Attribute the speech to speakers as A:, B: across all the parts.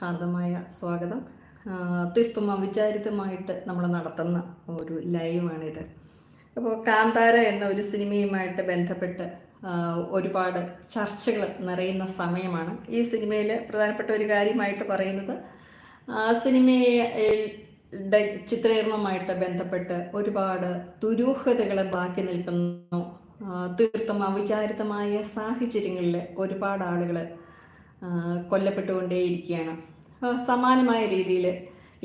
A: ഹാർദമായ സ്വാഗതം. തീർത്തും അവിചാരിതമായിട്ട് നമ്മൾ നടത്തുന്ന ഒരു ലൈവാണിത്. അപ്പോൾ കാന്താര എന്ന ഒരു സിനിമയുമായിട്ട് ബന്ധപ്പെട്ട് ഒരുപാട് ചർച്ചകൾ നിറയുന്ന സമയമാണ് ഈ സിനിമയിൽ പ്രധാനപ്പെട്ട ഒരു കാര്യമായിട്ട് പറയുന്നത്. സിനിമയുടെ ചിത്രീകരണവുമായിട്ട് ബന്ധപ്പെട്ട് ഒരുപാട് ദുരൂഹതകൾ ബാക്കി നിൽക്കുന്നു. തീർത്തും അവിചാരിതമായ സാഹചര്യങ്ങളിൽ ഒരുപാട് ആളുകൾ കൊല്ലപ്പെട്ടുകൊണ്ടേയിരിക്കുകയാണ്. സമാനമായ രീതിയിൽ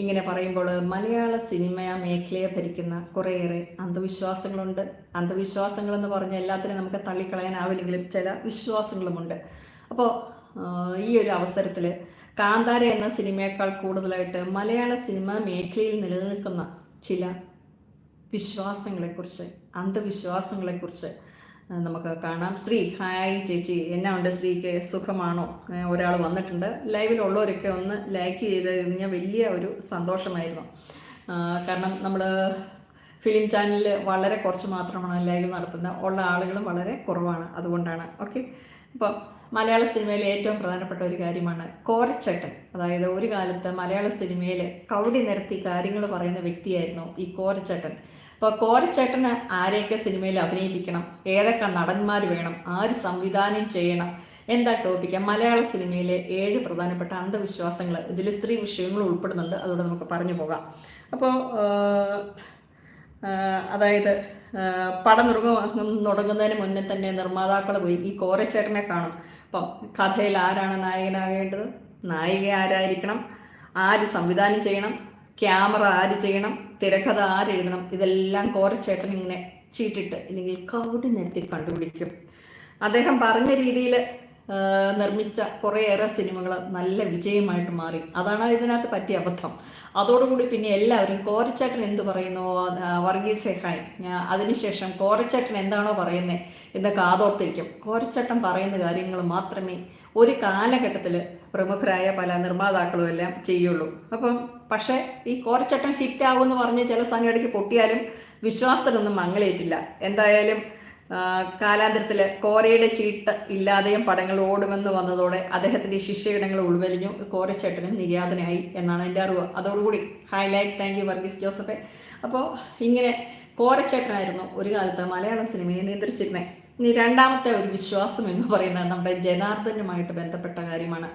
A: ഇങ്ങനെ പറയുമ്പോൾ മലയാള സിനിമ മേഖലയെ ഭരിക്കുന്ന കുറേയേറെ അന്ധവിശ്വാസങ്ങളുണ്ട്. അന്ധവിശ്വാസങ്ങളെന്ന് പറഞ്ഞ എല്ലാത്തിനും നമുക്ക് തള്ളിക്കളയാനാവില്ലെങ്കിലും ചില വിശ്വാസങ്ങളുമുണ്ട്. അപ്പോൾ ഈ ഒരു അവസരത്തിൽ കാന്താര എന്ന സിനിമയേക്കാൾ കൂടുതലായിട്ട് മലയാള സിനിമ മേഖലയിൽ നിലനിൽക്കുന്ന ചില വിശ്വാസങ്ങളെക്കുറിച്ച് അന്ധവിശ്വാസങ്ങളെക്കുറിച്ച് നമുക്ക് കാണാം. ശ്രീ ഹായ് ചേച്ചി. എന്നാ ഉണ്ട് ശ്രീക്ക്? സുഖമാണോ? ഒരാൾ വന്നിട്ടുണ്ട്. ലൈവിലുള്ളവരൊക്കെ ഒന്ന് ലൈക്ക് ചെയ്ത് കഴിഞ്ഞാൽ വലിയ ഒരു സന്തോഷമായിരുന്നു. കാരണം നമ്മൾ ഫിലിം ചാനലിൽ വളരെ കുറച്ച് മാത്രമാണ് ലൈവ് നടത്തുന്നത്. ഉള്ള ആളുകളും വളരെ കുറവാണ് അതുകൊണ്ടാണ്. ഓക്കെ? അപ്പോൾ മലയാള സിനിമയിലെ ഏറ്റവും പ്രധാനപ്പെട്ട ഒരു കാര്യമാണ് കോരച്ചട്ടൻ. അതായത് ഒരു കാലത്ത് മലയാള സിനിമയിൽ കൗടി നിരത്തി കാര്യങ്ങൾ പറയുന്ന വ്യക്തിയായിരുന്നു ഈ കോരച്ചേട്ടൻ. അപ്പോൾ കോരച്ചേട്ടന് ആരെയൊക്കെ സിനിമയിൽ അഭിനയിപ്പിക്കണം? ഏതൊക്കെ നടന്മാർ വേണം? ആര് സംവിധാനം ചെയ്യണം? എന്താ ടോപ്പിക്ക് മലയാള സിനിമയിലെ ഏഴ് പ്രധാനപ്പെട്ട അന്ധവിശ്വാസങ്ങൾ ഇതിൽ സ്ത്രീ വിഷയങ്ങൾ ഉൾപ്പെടുന്നുണ്ട്. അതുകൊണ്ട് നമുക്ക് പറഞ്ഞു പോകാം. അപ്പോൾ അതായത് പടം തുടങ്ങും തുടങ്ങുന്നതിന് മുന്നേ തന്നെ നിർമ്മാതാക്കൾ പോയി. ഈ കോരച്ചേട്ടനെ കാണും. അപ്പം കഥയിൽ ആരാണ് നായകനാകേണ്ടത്? നായിക ആരായിരിക്കണം? ആര് സംവിധാനം ചെയ്യണം? ക്യാമറ ആര് ചെയ്യണം? തിരക്കഥ ആരെഴുതണം? ഇതെല്ലാം കോരച്ചേട്ടൻ ഇങ്ങനെ ചീട്ടിട്ട് ഇല്ലെങ്കിൽ കൗടി നിരത്തി കണ്ടുപിടിക്കും. അദ്ദേഹം പറഞ്ഞ രീതിയിൽ നിർമ്മിച്ച കുറേയേറെ സിനിമകൾ നല്ല വിജയമായിട്ട് മാറി. അതാണ് ഇതിനകത്ത് പറ്റിയ അബദ്ധം. അതോടുകൂടി പിന്നെ എല്ലാവരും കോരച്ചേട്ടൻ എന്ത് പറയുന്നു? വർഗീസ് ഞാൻ അതിനുശേഷം കോരച്ചേട്ടൻ എന്താണോ പറയുന്നത് എന്നൊക്കെ ആതോർത്തിരിക്കും. കോരച്ചേട്ടൻ പറയുന്ന കാര്യങ്ങൾ മാത്രമേ ഒരു കാലഘട്ടത്തിൽ പ്രമുഖരായ പല നിർമ്മാതാക്കളും എല്ലാം ചെയ്യുള്ളൂ. അപ്പം പക്ഷേ ഈ കോരച്ചേട്ടൻ ഹിറ്റാവുമെന്ന് പറഞ്ഞ് ചില സംഘടനയ്ക്ക് പൊട്ടിയാലും വിശ്വാസത്തിനൊന്നും മങ്ങലേറ്റില്ല. എന്തായാലും കാലാന്തരത്തിൽ കോരയുടെ ചീട്ട് ഇല്ലാതെയും പടങ്ങൾ ഓടുമെന്ന് വന്നതോടെ അദ്ദേഹത്തിന്റെ ശിഷ്യയിടങ്ങൾ ഉൾവലിഞ്ഞു. കോരച്ചേട്ടനും നിര്യാതനായി എന്നാണ് എന്റെ അറിവ്. അതോടുകൂടി ഹൈലൈറ്റ്. താങ്ക് യു വർഗീസ് ജോസഫെ. അപ്പോൾ ഇങ്ങനെ കോരച്ചേട്ടനായിരുന്നു ഒരു കാലത്ത് മലയാള സിനിമയെ നിയന്ത്രിച്ചിരുന്നത് ഇനി രണ്ടാമത്തെ ഒരു വിശ്വാസം എന്ന് പറയുന്നത് നമ്മുടെ ജനാർദ്ദനുമായിട്ട് ബന്ധപ്പെട്ട കാര്യമാണ്.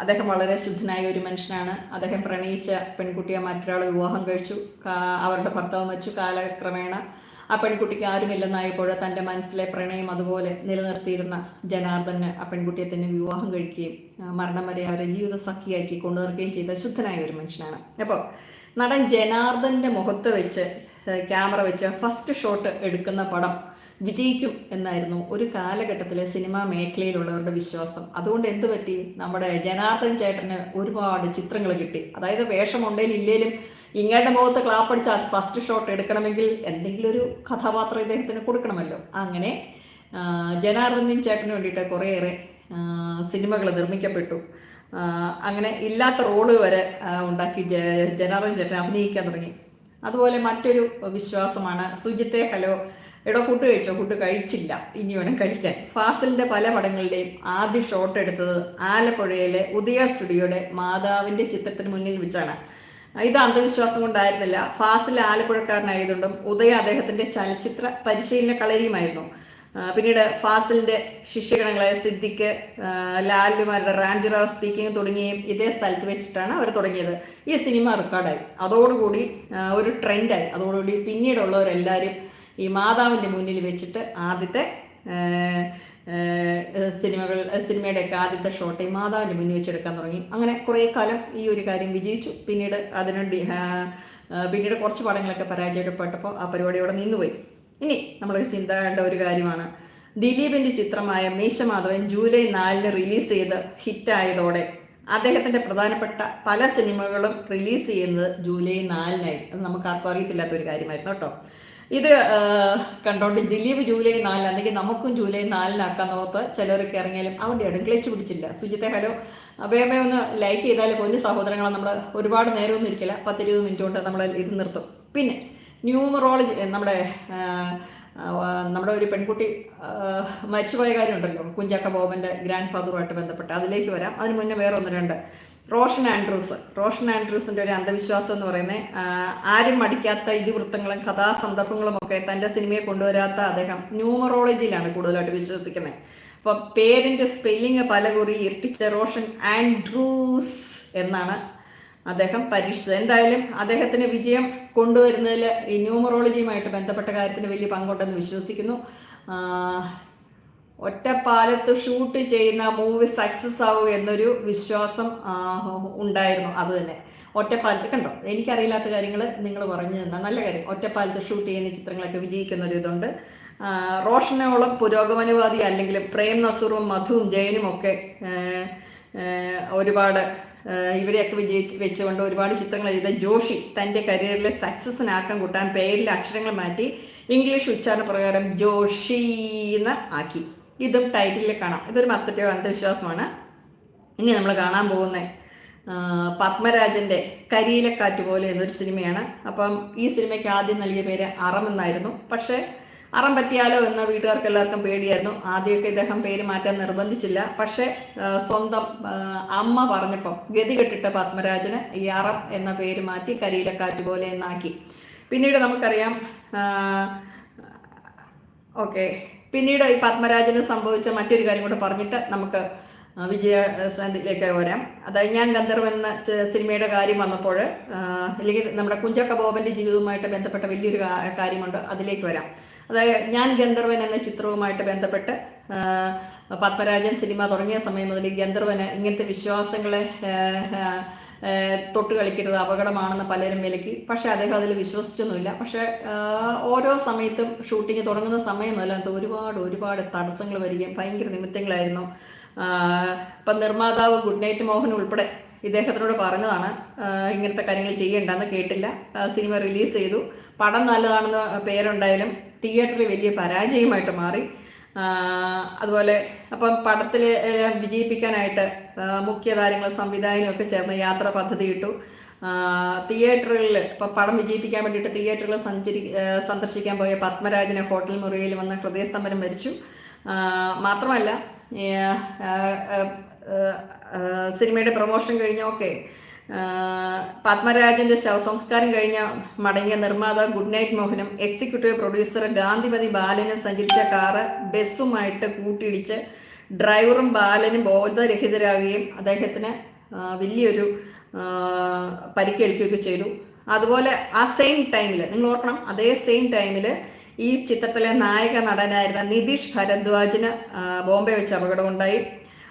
A: അദ്ദേഹം വളരെ ശുദ്ധനായ ഒരു മനുഷ്യനാണ്. അദ്ദേഹം പ്രണയിച്ച പെൺകുട്ടിയെ മറ്റൊരാൾ വിവാഹം കഴിച്ചു. അവരുടെ ഭർത്താവ് വെച്ചു കാലക്രമേണ. ആ പെൺകുട്ടിക്ക് ആരുമില്ലെന്നായപ്പോൾ തന്റെ മനസ്സിലെ പ്രണയം അതുപോലെ നിലനിർത്തിയിരുന്ന ജനാർദ്ദന് ആ പെൺകുട്ടിയെ തന്നെ വിവാഹം കഴിക്കുകയും മരണം വരെ അവരെ ജീവിത സഖിയാക്കി കൊണ്ടുനിർക്കുകയും ചെയ്ത ശുദ്ധനായ ഒരു മനുഷ്യനാണ്. അപ്പോൾ നടൻ ജനാർദ്ദന്റെ മുഖത്ത് വെച്ച് ക്യാമറ വെച്ച് ഫസ്റ്റ് ഷോട്ട് എടുക്കുന്ന പടം വിജയിക്കും എന്നായിരുന്നു ഒരു കാലഘട്ടത്തിലെ സിനിമാ മേഖലയിലുള്ളവരുടെ വിശ്വാസം. അതുകൊണ്ട് എന്ത് പറ്റി? നമ്മുടെ ജനാർദ്ദൻ ചേട്ടന് ഒരുപാട് ചിത്രങ്ങൾ കിട്ടി. അതായത് വേഷമുണ്ടെങ്കിൽ ഇല്ലേലും ഇങ്ങയുടെ മുഖത്ത് ക്ലാപ്പടിച്ച് ഫസ്റ്റ് ഷോട്ട് എടുക്കണമെങ്കിൽ എന്തെങ്കിലും ഒരു കഥാപാത്രം ഇദ്ദേഹത്തിന് കൊടുക്കണമല്ലോ. അങ്ങനെ ജനാർദ്ദൻ ചേട്ടന് വേണ്ടിയിട്ട് കുറേയേറെ സിനിമകൾ നിർമ്മിക്കപ്പെട്ടു. അങ്ങനെ ഇല്ലാത്ത റോൾ വരെ ഉണ്ടാക്കി ജനാർദ്ദൻ ചേട്ടൻ അഭിനയിക്കാൻ തുടങ്ങി. അതുപോലെ മറ്റൊരു വിശ്വാസമാണ് സുജിത്തെ ഹലോ എടോ ഫുഡ് കഴിച്ചോ? ഫുഡ് കഴിച്ചില്ല. ഇനി വേണം കഴിക്കാൻ. ഫാസിലിന്റെ പല പടങ്ങളുടെയും ആദ്യ ഷോട്ട് എടുത്തത് ആലപ്പുഴയിലെ ഉദയ സ്റ്റുഡിയോയുടെ മാതാവിന്റെ ചിത്രത്തിന് മുന്നിൽ വെച്ചാണ്. ഇത് അന്ധവിശ്വാസം കൊണ്ടായിരുന്നില്ല. ഫാസിൽ ആലപ്പുഴക്കാരനായതുകൊണ്ടും ഉദയ അദ്ദേഹത്തിന്റെ ചലച്ചിത്ര പരിശീലന കളരിയുമായിരുന്നു. പിന്നീട് ഫാസിലിന്റെ ശിഷ്യഗണങ്ങളായ സിദ്ദിഖ് ലാലുമാരുടെ റാഞ്ചുറാവ് സ്പീക്കിംഗ് തുടങ്ങിയും ഇതേ സ്ഥലത്ത് വെച്ചിട്ടാണ് അവർ തുടങ്ങിയത്. ഈ സിനിമ റെക്കോർഡായി അതോടുകൂടി ഒരു ട്രെൻഡായി അതോടുകൂടി പിന്നീടുള്ളവരെല്ലാവരും ഈ മാതാവിന്റെ മുന്നിൽ വെച്ചിട്ട് ആദ്യത്തെ സിനിമകൾ സിനിമയുടെയൊക്കെ ആദ്യത്തെ ഷോട്ട് ഈ മാതാവിന്റെ മുന്നിൽ വെച്ചെടുക്കാൻ തുടങ്ങി. അങ്ങനെ കുറേ കാലം ഈ ഒരു കാര്യം വിജയിച്ചു. പിന്നീട് അതിന് പിന്നീട് കുറച്ച് പടങ്ങളൊക്കെ പരാജയപ്പെട്ടപ്പോൾ ആ പരിപാടിയോടെ നിന്നുപോയി. ഇനി നമ്മൾ ചിന്തേണ്ട ഒരു കാര്യമാണ്. ദിലീപിന്റെ ചിത്രമായ മീശമാധവൻ ജൂലൈ നാലിന് റിലീസ് ചെയ്ത് ഹിറ്റായതോടെ അദ്ദേഹത്തിന്റെ പ്രധാനപ്പെട്ട പല സിനിമകളും റിലീസ് ചെയ്യുന്നത് ജൂലൈ നാലിനായി. അത് നമുക്ക് ആർക്കും അറിയത്തില്ലാത്ത ഒരു കാര്യമായിരുന്നു കേട്ടോ. ഇത് കണ്ടോണ്ട് ദിലീപ് ജൂലൈ നാലിന് അല്ലെങ്കിൽ നമുക്കും ജൂലൈ നാലിനാക്കാൻ നോക്കത്ത് ചിലർക്ക് ഇറങ്ങിയാലും അവന്റെ ഇടം ക്ലച്ച് പിടിച്ചില്ല. സുജിത്തെ ഹലോ. വേമേ ഒന്ന് ലൈക്ക് ചെയ്താൽ പോലും സഹോദരങ്ങളെ നമ്മൾ ഒരുപാട് നേരമൊന്നും ഇരിക്കില്ല. പത്തിരുപത് മിനിറ്റ് കൊണ്ട് നമ്മൾ ഇത് നിർത്തും. പിന്നെ ന്യൂമറോളജി നമ്മുടെ നമ്മുടെ ഒരു പെൺകുട്ടി മരിച്ചുപോയ കാര്യമുണ്ടല്ലോ. കുഞ്ചാക്ക ബോബന്റെ ഗ്രാൻഡ് ഫാദറുമായിട്ട് ബന്ധപ്പെട്ട്. അതിലേക്ക് വരാം. അതിന് മുന്നേ വേറെ ഒന്ന് രണ്ട് റോഷൻ ആൻഡ്രൂസ്. റോഷൻ ആൻഡ്രൂസിന്റെ ഒരു അന്ധവിശ്വാസം എന്ന് പറയുന്നത് ആരും മടിക്കാത്ത ഇതിവൃത്തങ്ങളും കഥാസന്ദർഭങ്ങളും ഒക്കെ തന്റെ സിനിമയെ കൊണ്ടുവരാത്ത അദ്ദേഹം ന്യൂമറോളജിയിലാണ് കൂടുതലായിട്ട് വിശ്വസിക്കുന്നത്. അപ്പൊ പേരിന്റെ സ്പെല്ലിങ് പലകുറി ഇരട്ടിച്ച റോഷൻ ആൻഡ്രൂസ് എന്നാണ് അദ്ദേഹം പരീക്ഷിച്ചത്. എന്തായാലും അദ്ദേഹത്തിന് വിജയം കൊണ്ടുവരുന്നതിൽ ഈ ന്യൂമറോളജിയുമായിട്ട് ബന്ധപ്പെട്ട കാര്യത്തിന് വലിയ പങ്കുണ്ടെന്ന് വിശ്വസിക്കുന്നു. ഒറ്റപ്പാലത്ത് ഷൂട്ട് ചെയ്യുന്ന മൂവി സക്സസ് ആവും എന്നൊരു വിശ്വാസം ഉണ്ടായിരുന്നു. അത് തന്നെ. ഒറ്റപ്പാലത്ത് കണ്ടോ? എനിക്കറിയില്ലാത്ത കാര്യങ്ങൾ നിങ്ങൾ പറഞ്ഞു തന്ന. നല്ല കാര്യം. ഒറ്റപ്പാലത്ത് ഷൂട്ട് ചെയ്യുന്ന ചിത്രങ്ങളൊക്കെ വിജയിക്കുന്ന ഒരു ഇതുണ്ട്. റോഷനോളം പുരോഗമനവാദി അല്ലെങ്കിൽ പ്രേം നസൂറും മധുവും ജയനും ഒക്കെ ഒരുപാട് ഇവരെയൊക്കെ വിജയിച്ച് വെച്ചുകൊണ്ട് ഒരുപാട് ചിത്രങ്ങൾ ചെയ്ത ജോഷി തന്റെ കരിയറിലെ സക്സസ്സിനാക്കം കൂട്ടാൻ പേരിലെ അക്ഷരങ്ങൾ മാറ്റി ഇംഗ്ലീഷ് ഉച്ചാരണ പ്രകാരം ജോഷി എന്ന് ആക്കി. ഇതും ടൈറ്റിലിൽ കാണാം. ഇതൊരു മത്തറ്റോ അന്ധവിശ്വാസമാണ്. ഇനി നമ്മൾ കാണാൻ പോകുന്നത് പത്മരാജന്റെ കരിയിലക്കാറ്റ് പോലെ എന്നൊരു സിനിമയാണ്. അപ്പം ഈ സിനിമയ്ക്ക് ആദ്യം നൽകിയ പേര് അറം എന്നായിരുന്നു. പക്ഷേ അറം പറ്റിയാലോ എന്ന വീട്ടുകാർക്ക് എല്ലാവർക്കും പേടിയായിരുന്നു. ആദ്യമൊക്കെ ഇദ്ദേഹം പേര് മാറ്റാൻ നിർബന്ധിച്ചില്ല. പക്ഷേ സ്വന്തം അമ്മ പറഞ്ഞപ്പം ഗതികെട്ടിട്ട പത്മരാജന് ഈ അറം എന്ന പേര് മാറ്റി കരിയിലക്കാറ്റ് പോലെ എന്നാക്കി. പിന്നീട് നമുക്കറിയാം ഓക്കെ പിന്നീട് ഈ പത്മരാജന് സംഭവിച്ച മറ്റൊരു കാര്യം കൂടെ പറഞ്ഞിട്ട് നമുക്ക് വിജയശാന്തിയിലേക്ക് വരാം. അതായത് ഞാൻ ഗന്ധർവൻ എന്ന സിനിമയുടെ കാര്യം വന്നപ്പോൾ അല്ലെങ്കിൽ നമ്മുടെ കുഞ്ചക്ക ബോബന്റെ ജീവിതവുമായിട്ട് ബന്ധപ്പെട്ട വലിയൊരു കാര്യമുണ്ട്. അതിലേക്ക് വരാം. അതായത് ഞാൻ ഗന്ധർവൻ എന്ന ചിത്രവുമായിട്ട് ബന്ധപ്പെട്ട് പത്മരാജൻ സിനിമ തുടങ്ങിയ സമയം മുതൽ ഗന്ധർവന് ഇങ്ങനത്തെ വിശ്വാസങ്ങളെ തൊട്ട് കളിക്കരുത് അപകടമാണെന്ന് പലരും വിലക്കി. പക്ഷേ അദ്ദേഹം അതിൽ വിശ്വസിച്ചൊന്നുമില്ല. പക്ഷേ ഓരോ സമയത്തും ഷൂട്ടിംഗ് തുടങ്ങുന്ന സമയം മുതൽ അത് ഒരുപാട് ഒരുപാട് തടസ്സങ്ങൾ വരികയും ഭയങ്കര നിമിത്തങ്ങളായിരുന്നു. ഇപ്പം നിർമ്മാതാവ് ഗുഡ് നൈറ്റ് മോഹൻ ഉൾപ്പെടെ ഇദ്ദേഹത്തിനോട് പറഞ്ഞതാണ് ഇങ്ങനത്തെ കാര്യങ്ങൾ ചെയ്യേണ്ടെന്ന് കേട്ടില്ല. സിനിമ റിലീസ് ചെയ്തു. പടം നല്ലതാണെന്ന് പേരുണ്ടായാലും തിയേറ്ററിൽ വലിയ പരാജയമായിട്ട് മാറി. അതുപോലെ അപ്പം പടത്തിൽ വിജയിപ്പിക്കാനായിട്ട് മുഖ്യ താരങ്ങൾ സംവിധായകനൊക്കെ ചേർന്ന് യാത്രാ പദ്ധതി ഇട്ടു. തിയേറ്ററുകളിൽ ഇപ്പം പടം വിജയിപ്പിക്കാൻ വേണ്ടിയിട്ട് തിയേറ്ററുകൾ സഞ്ചരി സന്ദർശിക്കാൻ പോയ പത്മരാജനെ ഹോട്ടൽ മുറിയിൽ വന്ന ഹൃദയസ്തംഭനം മരിച്ചു മാത്രമല്ല സിനിമയുടെ പ്രൊമോഷൻ കഴിഞ്ഞ ഓക്കെ പത്മരാജന്റെ ശവസംസ്കാരം കഴിഞ്ഞ മടങ്ങിയ നിർമ്മാതാവ് ഗുഡ് നൈറ്റ് മോഹനും എക്സിക്യൂട്ടീവ് പ്രൊഡ്യൂസർ ഗാന്ധിമതി ബാലനെ സഞ്ചരിച്ച കാറ് ബസ്സുമായിട്ട് കൂട്ടിയിടിച്ച് ഡ്രൈവറും ബാലനും ബോധരഹിതരാകുകയും അദ്ദേഹത്തിന് വലിയൊരു പരിക്കേൽക്കുകയൊക്കെ ചെയ്തു. അതുപോലെ ആ സെയിം ടൈമിൽ നിങ്ങൾ ഓർക്കണം അതേ സെയിം ടൈമിൽ ഈ ചിത്രത്തിലെ നായക നടനായിരുന്ന നിതീഷ് ഭരദ്വാജിന് ബോംബെ വെച്ച് അപകടമുണ്ടായി.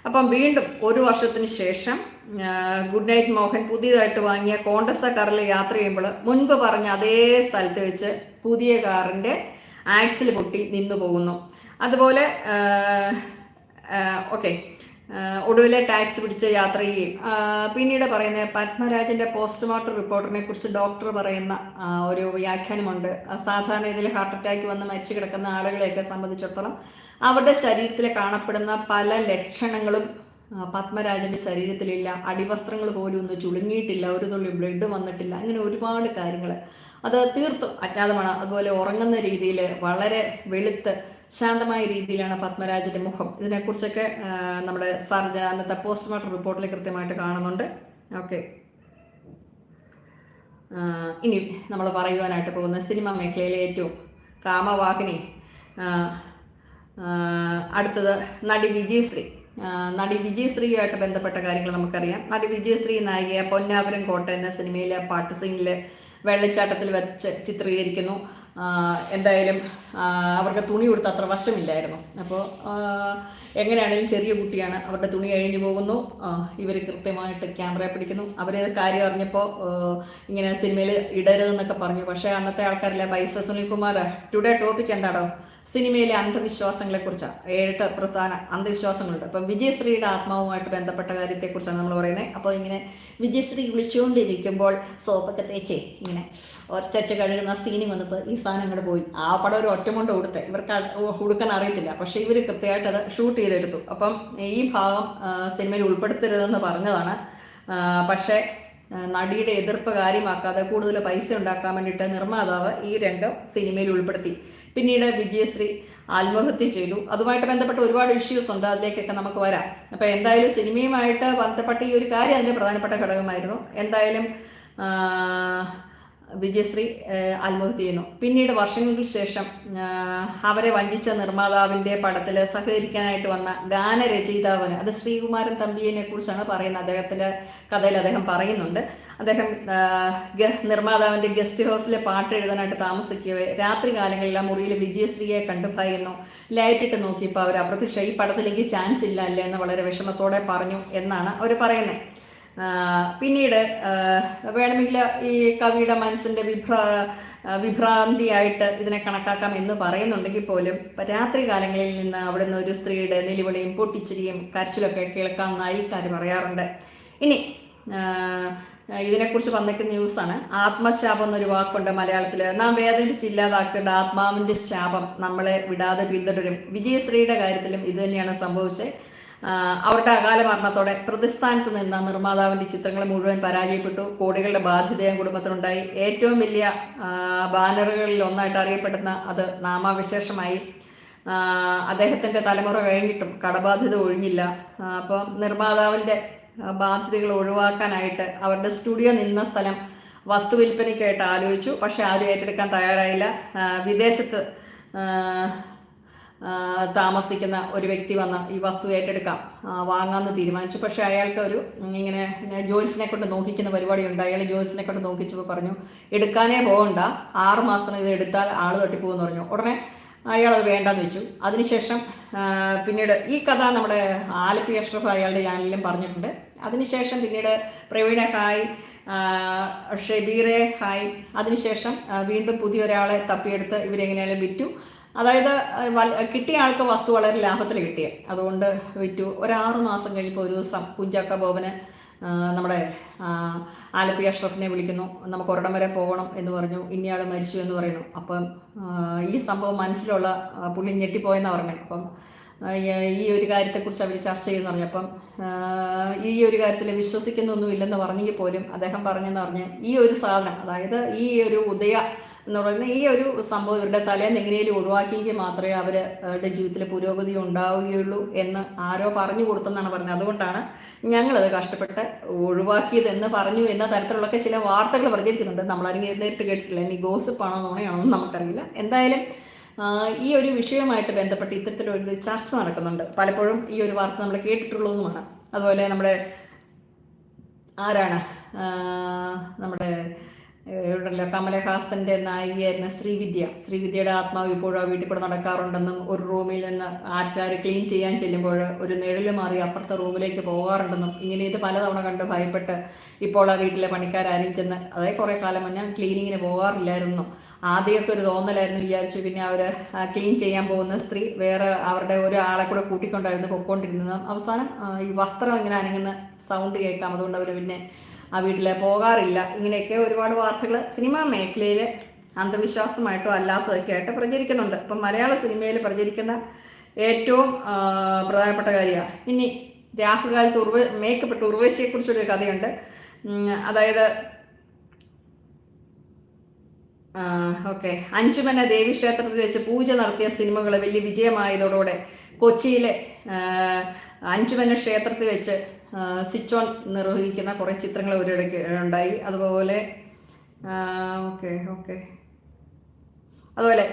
A: അപ്പം വീണ്ടും ഒരു വർഷത്തിന് ശേഷം ഗുഡ് നൈറ്റ് മോഹൻ പുതിയതായിട്ട് വാങ്ങിയ കോണ്ടസ കാറിൽ യാത്ര ചെയ്യുമ്പോൾ മുൻപ് പറഞ്ഞ അതേ സ്ഥലത്ത് വെച്ച് പുതിയ കാറിന്റെ ആക്സിൽ പൊട്ടി നിന്നു പോകുന്നു. അതുപോലെ ഓക്കെ. ഒടുവിലെ ടാക്സ് പിടിച്ച് യാത്ര ചെയ്യും. പിന്നീട് പറയുന്ന പത്മരാജന്റെ പോസ്റ്റ്മോർട്ടം റിപ്പോർട്ടിനെ കുറിച്ച് ഡോക്ടർ പറയുന്ന ഒരു വ്യാഖ്യാനമുണ്ട്. സാധാരണ ഇതിൽ ഹാർട്ട് അറ്റാക്ക് വന്ന് മരിച്ചു കിടക്കുന്ന ആളുകളെയൊക്കെ സംബന്ധിച്ചിടത്തോളം അവരുടെ ശരീരത്തിൽ കാണപ്പെടുന്ന പല ലക്ഷണങ്ങളും പത്മരാജന്റെ ശരീരത്തിലില്ല. അടിവസ്ത്രങ്ങൾ പോലും ഒന്ന് ചുളുങ്ങിയിട്ടില്ല. ഒരു തുള്ളി ബ്ലഡ് വന്നിട്ടില്ല. അങ്ങനെ ഒരുപാട് കാര്യങ്ങൾ അത് തീർത്തും അജ്ഞാതമാണ്. അതുപോലെ ഉറങ്ങുന്ന രീതിയിൽ വളരെ വെളുത്ത് ശാന്തമായ രീതിയിലാണ് പത്മരാജന്റെ മുഖം. ഇതിനെക്കുറിച്ചൊക്കെ നമ്മുടെ സർജ അന്നത്തെ പോസ്റ്റ്മോർട്ടം റിപ്പോർട്ടിൽ കൃത്യമായിട്ട് കാണുന്നുണ്ട്. ഓക്കെ. ഇനി നമ്മൾ പറയുവാനായിട്ട് പോകുന്ന സിനിമ മേഖലയിലെ ഏറ്റവും കാമവാഹിനി അടുത്തത് നടി വിജയശ്രീ. നടി വിജയശ്രീയുമായിട്ട് ബന്ധപ്പെട്ട കാര്യങ്ങൾ നമുക്കറിയാം. നടി വിജയശ്രീ നായികയെ പൊന്നാപുരം കോട്ട എന്ന സിനിമയിലെ പാട്ട് സിംഗിലെ വെള്ളച്ചാട്ടത്തിൽ വെച്ച് ചിത്രീകരിക്കുന്നു. എന്തായാലും അവർക്ക് തുണി കൊടുത്ത അത്ര വശമില്ലായിരുന്നു. അപ്പോൾ എങ്ങനെയാണെങ്കിലും ചെറിയ കുട്ടിയാണ് അവരുടെ തുണി അഴിഞ്ഞു പോകുന്നു. ഇവർ കൃത്യമായിട്ട് ക്യാമറയെ പിടിക്കുന്നു. അവർ കാര്യം അറിഞ്ഞപ്പോൾ ഇങ്ങനെ സിനിമയിൽ ഇടരുതെന്നൊക്കെ പറഞ്ഞു. പക്ഷേ അന്നത്തെ ആൾക്കാരില്ല പൈസ സുനിൽകുമാർ ടുഡേ ടോപ്പിക് എന്താണോ സിനിമയിലെ അന്ധവിശ്വാസങ്ങളെ അന്ധവിശ്വാസങ്ങളെക്കുറിച്ചാണ് ഏഴ് പ്രധാന അന്ധവിശ്വാസങ്ങളുണ്ട്. അപ്പം വിജയശ്രീയുടെ ആത്മാവുമായിട്ട് ബന്ധപ്പെട്ട കാര്യത്തെക്കുറിച്ചാണ് നമ്മൾ പറയുന്നത്. അപ്പോൾ ഇങ്ങനെ വിജയശ്രീ വിളിച്ചുകൊണ്ടിരിക്കുമ്പോൾ സോപ്പൊക്കെ തേച്ചേ ഇങ്ങനെ ഒരച്ചച്ച കഴുകുന്ന സീനിങ് വന്നപ്പോൾ ഈ സാധനം അങ്ങോട്ട് പോയി. ആ പടം ഒരു ഒറ്റമുണ്ട് കൊടുത്ത് ഇവർക്ക് കൊടുക്കാൻ അറിയത്തില്ല. പക്ഷേ ഇവർ കൃത്യമായിട്ട് അത് ഷൂട്ട് ചെയ്തെടുത്തു. അപ്പം ഈ ഭാഗം സിനിമയിൽ ഉൾപ്പെടുത്തരുതെന്ന് പറഞ്ഞതാണ്. പക്ഷേ നടിയുടെ എതിർപ്പ് കാര്യമാക്കാതെ കൂടുതൽ പൈസ ഉണ്ടാക്കാൻ വേണ്ടിയിട്ട് നിർമ്മാതാവ് ഈ രംഗം സിനിമയിൽ ഉൾപ്പെടുത്തി. പിന്നീട് വിജയശ്രീ ആത്മഹത്യ ചെയ്തു. അതുമായിട്ട് ബന്ധപ്പെട്ട ഒരുപാട് ഇഷ്യൂസ് ഉണ്ട്. അതിലേക്കൊക്കെ നമുക്ക് വരാം. അപ്പോൾ എന്തായാലും സിനിമയുമായിട്ട് ബന്ധപ്പെട്ട ഈ ഒരു കാര്യം അതിന്റെ പ്രധാനപ്പെട്ട ഘടകമായിരുന്നു. എന്തായാലും വിജയശ്രീ ആത്മഹത്യ ചെയ്യുന്നു. പിന്നീട് വർഷങ്ങൾക്ക് ശേഷം അവരെ വഞ്ചിച്ച നിർമ്മാതാവിന്റെ പടത്തിൽ സഹകരിക്കാനായിട്ട് വന്ന ഗാനരചയിതാവിന് അത് ശ്രീകുമാരൻ തമ്പിയെ കുറിച്ചാണ് പറയുന്നത്. അദ്ദേഹത്തിന്റെ കഥയിൽ അദ്ദേഹം പറയുന്നുണ്ട്. അദ്ദേഹം നിർമ്മാതാവിന്റെ ഗസ്റ്റ് ഹൗസിലെ പാട്ട് എഴുതാനായിട്ട് താമസിക്കവേ രാത്രി കാലങ്ങളിൽ ആ മുറിയിൽ വിജയശ്രീയെ കണ്ടു ഭയന്നു. ലൈറ്റിട്ട് നോക്കിയപ്പോൾ അവർ അപ്രത്യക്ഷ ഈ പടത്തിലേക്ക് ചാൻസ് ഇല്ല അല്ലേ? എന്ന് വളരെ വിഷമത്തോടെ പറഞ്ഞു എന്നാണ് അവർ പറയുന്നത് പിന്നീട് വേണമെങ്കിൽ ഈ കവിയുടെ മനസ്സിന്റെ വിഭ്ര വിഭ്രാന്തിയായിട്ട് ഇതിനെ കണക്കാക്കാം എന്ന് പറയുന്നുണ്ടെങ്കിൽ പോലും രാത്രി കാലങ്ങളിൽ നിന്ന് അവിടുന്ന് ഒരു സ്ത്രീയുടെ നിലവിളിയും പൊട്ടിച്ചിരിയും കരച്ചിലൊക്കെ കേൾക്കാം അയൽക്കാർ പറയാറുണ്ട്. ഇനി ഇതിനെക്കുറിച്ച് വന്നേക്കുന്ന ന്യൂസാണ്. ആത്മശാപം എന്നൊരു വാക്കുണ്ട് മലയാളത്തിൽ നാം വേദനിപ്പിച്ചില്ലാതാക്കേണ്ട ആത്മാവിന്റെ ശാപം നമ്മളെ വിടാതെ പിന്തുടരും. വിജയശ്രീയുടെ കാര്യത്തിലും ഇത് തന്നെയാണ് സംഭവിച്ചത്. അവരുടെ അകാല മരണത്തോടെ പ്രതിസ്ഥാനത്ത് നിന്ന നിർമ്മാതാവിന്റെ ചിത്രങ്ങൾ മുഴുവൻ പരാജയപ്പെട്ടു. കോടികളുടെ ബാധ്യതയും കുടുംബത്തിനുണ്ടായി. ഏറ്റവും വലിയ ബാനറുകളിൽ ഒന്നായിട്ട് അറിയപ്പെടുന്ന അത് നാമാവിശേഷമായി. അദ്ദേഹത്തിന്റെ തലമുറ കഴിഞ്ഞിട്ടും കടബാധ്യത ഒഴിഞ്ഞില്ല. അപ്പോൾ അപ്പം നിർമ്മാതാവിന്റെ ബാധ്യതകൾ ഒഴിവാക്കാനായിട്ട് അവരുടെ സ്റ്റുഡിയോ നിന്ന സ്ഥലം വസ്തുവിൽപ്പനയ്ക്കായിട്ട് ആലോചിച്ചു. പക്ഷെ ആരും ഏറ്റെടുക്കാൻ തയ്യാറായില്ല. വിദേശത്ത് താമസിക്കുന്ന ഒരു വ്യക്തി വന്ന് ഈ വസ്തു ഏറ്റെടുക്കാം വാങ്ങാമെന്ന് തീരുമാനിച്ചു. പക്ഷെ അയാൾക്ക് ഒരു ഇങ്ങനെ ജോയിസിനെ കൊണ്ട് നോക്കിക്കുന്ന പരിപാടി ഉണ്ട് അയാൾ ജോയിസിനെ കൊണ്ട് നോക്കിച്ചപ്പോൾ പറഞ്ഞു എടുക്കാനേ പോകണ്ട. ആറ് മാസത്തിന് ഇത് എടുത്താൽ ആൾ തട്ടിപ്പോകുമെന്ന് പറഞ്ഞു. ഉടനെ അയാൾ അത് വേണ്ടെന്ന് വെച്ചു. അതിനുശേഷം പിന്നീട് ഈ കഥ നമ്മുടെ ആലപ്പി അഷ്റഫ് അയാളുടെ ചാനലിലും പറഞ്ഞിട്ടുണ്ട്. അതിനുശേഷം പിന്നീട് പ്രവീണ ഹായ് ഷെബീറെ ഹായ്. അതിനുശേഷം വീണ്ടും പുതിയൊരാളെ തപ്പിയെടുത്ത് ഇവരെങ്ങനെയാലും വിറ്റു. അതായത് കിട്ടിയ ആൾക്ക് വസ്തു വളരെ ലാഭത്തിൽ കിട്ടിയ അതുകൊണ്ട് വിറ്റു. ഒരാറ് മാസം കഴിഞ്ഞപ്പോൾ ഒരു ദിവസം കുഞ്ചാക്ക ബോബന് നമ്മുടെ ആലപ്പി അഷ്റഫിനെ വിളിക്കുന്നു. നമുക്ക് ഒരിടം വരെ പോകണം എന്ന് പറഞ്ഞു. ഇന്നയാൾ മരിച്ചു എന്ന് പറയുന്നു. അപ്പം ഈ സംഭവം മനസ്സിലുള്ള പുള്ളി ഞെട്ടിപ്പോയെന്നാണ് പറഞ്ഞത്. അപ്പം ഈ ഒരു കാര്യത്തെക്കുറിച്ച് അവർ ചർച്ച ചെയ്യുന്നു പറഞ്ഞു. അപ്പം ഈ ഒരു കാര്യത്തിൽ വിശ്വസിക്കുന്നൊന്നും ഇല്ലെന്ന് പറഞ്ഞെങ്കിൽ പോലും അദ്ദേഹം പറഞ്ഞെന്ന് പറഞ്ഞ് ഈ ഒരു സാധനം അതായത് ഈ ഒരു ഉദയ എന്ന് പറയുന്ന ഈ ഒരു സംഭവം ഇവരുടെ തലേന്ന് എങ്ങനെയും ഒഴിവാക്കിയെങ്കിൽ മാത്രമേ അവരുടെ ജീവിതത്തിൽ പുരോഗതി ഉണ്ടാവുകയുള്ളൂ എന്ന് ആരോ പറഞ്ഞു കൊടുത്തെന്നാണ് പറഞ്ഞത്. അതുകൊണ്ടാണ് ഞങ്ങളത് കഷ്ടപ്പെട്ട് ഒഴിവാക്കിയതെന്ന് പറഞ്ഞു എന്ന തരത്തിലുള്ളൊക്കെ ചില വാർത്തകൾ പ്രചരിക്കുന്നുണ്ട് നമ്മളാരും നേരിട്ട് കേട്ടിട്ടില്ല. ഇനി ഗോസിപ്പാണോ നോണയാണോ നമുക്കറിയില്ല. എന്തായാലും ഈ ഒരു വിഷയവുമായിട്ട് ബന്ധപ്പെട്ട് ഇത്തരത്തിലൊരു ചർച്ച നടക്കുന്നുണ്ട്. പലപ്പോഴും ഈ ഒരു വാർത്ത നമ്മൾ കേട്ടിട്ടുള്ളതുമാണ്. അതുപോലെ നമ്മുടെ ആരാണ് നമ്മുടെ എവിടെയല്ലോ കമലഹാസന്റെ നായികയായിരുന്ന ശ്രീവിദ്യ. ശ്രീവിദ്യയുടെ ആത്മാവ് ഇപ്പോഴും ആ വീട്ടിൽ കൂടെ നടക്കാറുണ്ടെന്നും ഒരു റൂമിൽ നിന്ന് ആൾക്കാർ ക്ലീൻ ചെയ്യാൻ ചെല്ലുമ്പോൾ ഒരു നിഴൽ മാറി അപ്പുറത്തെ റൂമിലേക്ക് പോകാറുണ്ടെന്നും ഇങ്ങനെ ഇത് പലതവണ കണ്ട് ഭയപ്പെട്ട് ഇപ്പോൾ ആ വീട്ടിലെ പണിക്കാരും ചെന്ന് അതേ കുറേ കാലം മുന്നേ ക്ലീനിങ്ങിന് പോകാറില്ലായിരുന്നു. ആദ്യമൊക്കെ ഒരു തോന്നലായിരുന്നു വിചാരിച്ചു പിന്നെ അവർ ക്ലീൻ ചെയ്യാൻ പോകുന്ന സ്ത്രീ വേറെ അവരുടെ ഒരാളെ കൂടെ കൂട്ടിക്കൊണ്ടായിരുന്നു പൊക്കോണ്ടിരുന്നത്. അവസാനം ഈ വസ്ത്രം ഇങ്ങനെ അനങ്ങുന്ന സൗണ്ട് കേൾക്കാം. അതുകൊണ്ട് അവർ പിന്നെ ആ വീട്ടിൽ പോകാറില്ല. ഇങ്ങനെയൊക്കെ ഒരുപാട് വാർത്തകൾ സിനിമാ മേഖലയിൽ അന്ധവിശ്വാസമായിട്ടോ അല്ലാത്തതൊക്കെ ആയിട്ട് പ്രചരിക്കുന്നുണ്ട്. ഇപ്പം മലയാള സിനിമയിൽ പ്രചരിക്കുന്ന ഏറ്റവും പ്രധാനപ്പെട്ട കാര്യമാണ് ഇനി രാഹുകാലത്ത് ഉർവ മേക്കപ്പെട്ട ഉർവശിയെക്കുറിച്ചൊരു കഥയുണ്ട്. അതായത് ഓക്കെ. അഞ്ചുമന ദേവി ക്ഷേത്രത്തിൽ വെച്ച് പൂജ നടത്തിയ സിനിമകൾ വലിയ വിജയമായതോടുകൂടെ കൊച്ചിയിലെ അഞ്ചുമന ക്ഷേത്രത്തിൽ വെച്ച് സ്വിച്ച് ഓൺ നിർവഹിക്കുന്ന കുറേ ചിത്രങ്ങൾ ഒരിടയ്ക്ക് ഉണ്ടായി. അതുപോലെ ഓക്കെ ഓക്കെ. അതുപോലെ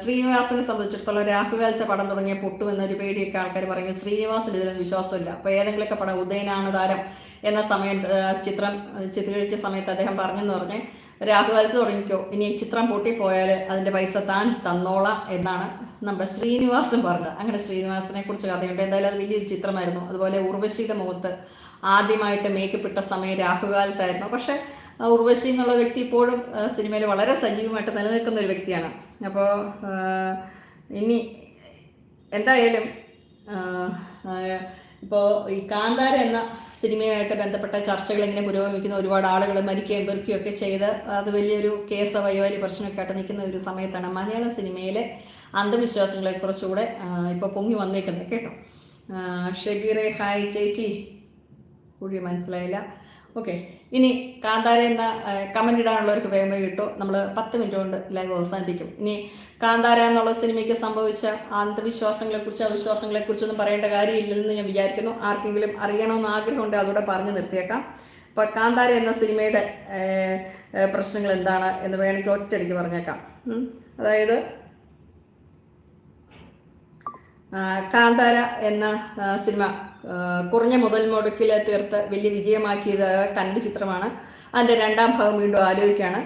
A: ശ്രീനിവാസനെ സംബന്ധിച്ചിടത്തോളം രാഹുകാലത്തെ പടം തുടങ്ങിയ പൊട്ടു എന്നൊരു പേടിയൊക്കെ ആൾക്കാർ പറഞ്ഞു ശ്രീനിവാസിന് ഇതിലൊന്നും വിശ്വാസമില്ല. അപ്പോൾ ഏതെങ്കിലുമൊക്കെ പടം ഉദയനാണ് താരം എന്ന സമയത്ത് ചിത്രം ചിത്രീകരിച്ച സമയത്ത് അദ്ദേഹം പറഞ്ഞെന്ന് പറഞ്ഞ് രാഹുകാലത്ത് തുടങ്ങിക്കോ. ഇനി ചിത്രം പൊട്ടിപ്പോയാൽ അതിന്റെ പൈസ താൻ തന്നോളാം എന്നാണ് നമ്മുടെ ശ്രീനിവാസൻ പറഞ്ഞത്. അങ്ങനെ ശ്രീനിവാസനെ കുറിച്ച് കഥയുണ്ട്. എന്തായാലും അത് വലിയൊരു ചിത്രമായിരുന്നു. അതുപോലെ ഉർവശിയുടെ മുഖത്ത് ആദ്യമായിട്ട് മേക്കപ്പ് ഇട്ട സമയം രാഹുകാലത്തായിരുന്നു. പക്ഷേ ഉർവശി എന്നുള്ള വ്യക്തി ഇപ്പോഴും സിനിമയിൽ വളരെ സജീവമായിട്ട് നിലനിൽക്കുന്ന ഒരു വ്യക്തിയാണ്. അപ്പോൾ ഇനി എന്തായാലും ഇപ്പോൾ ഈ കാന്താര എന്ന സിനിമയായിട്ട് ബന്ധപ്പെട്ട ചർച്ചകൾ ഇങ്ങനെ പുരോഗമിക്കുന്ന ഒരുപാട് ആളുകൾ മരിക്കുകയും പെറുക്കുകയും ഒക്കെ ചെയ്ത് അത് വലിയൊരു കേസ് വൈവാലി പ്രശ്നമൊക്കെ ആയിട്ട് നിൽക്കുന്ന ഒരു സമയത്താണ് മലയാള സിനിമയിലെ അന്ധവിശ്വാസങ്ങളെ കുറച്ചുകൂടെ ഇപ്പോൾ പൊങ്ങി വന്നേക്കുന്നത്. കേട്ടോ. ഷെബീറെ ഹായ് ചേച്ചി. കുഴി മനസ്സിലായില്ല. ഓക്കെ ഇനി കാന്താര എന്ന കമന്റ് ഇടാനുള്ളവർക്ക് വേഗം ഇട്ടോ. നമ്മൾ പത്ത് മിനിറ്റ് കൊണ്ട് ലൈവ് അവസാനിപ്പിക്കും. ഇനി കാന്താര എന്നുള്ള സിനിമയ്ക്ക് സംഭവിച്ച അന്ധവിശ്വാസങ്ങളെക്കുറിച്ച് അവിശ്വാസങ്ങളെക്കുറിച്ചൊന്നും പറയേണ്ട കാര്യമില്ലെന്ന് ഞാൻ വിചാരിക്കുന്നു. ആർക്കെങ്കിലും അറിയണമെന്ന് ആഗ്രഹമുണ്ട് അതോടെ പറഞ്ഞു നിർത്തിയേക്കാം. അപ്പോൾ കാന്താര എന്ന സിനിമയുടെ പ്രശ്നങ്ങൾ എന്താണ് എന്ന് വേണമെങ്കിൽ ഒറ്റയടിക്ക് പറഞ്ഞേക്കാം. അതായത് കാന്താര എന്ന സിനിമ കുറഞ്ഞ മുതൽ മുടക്കിൽ തീർത്ത് വലിയ വിജയമാക്കിയത് കണ്ട് ചിത്രമാണ്. അതിന്റെ രണ്ടാം ഭാഗം വീണ്ടും ആലോചിക്കുകയാണ്.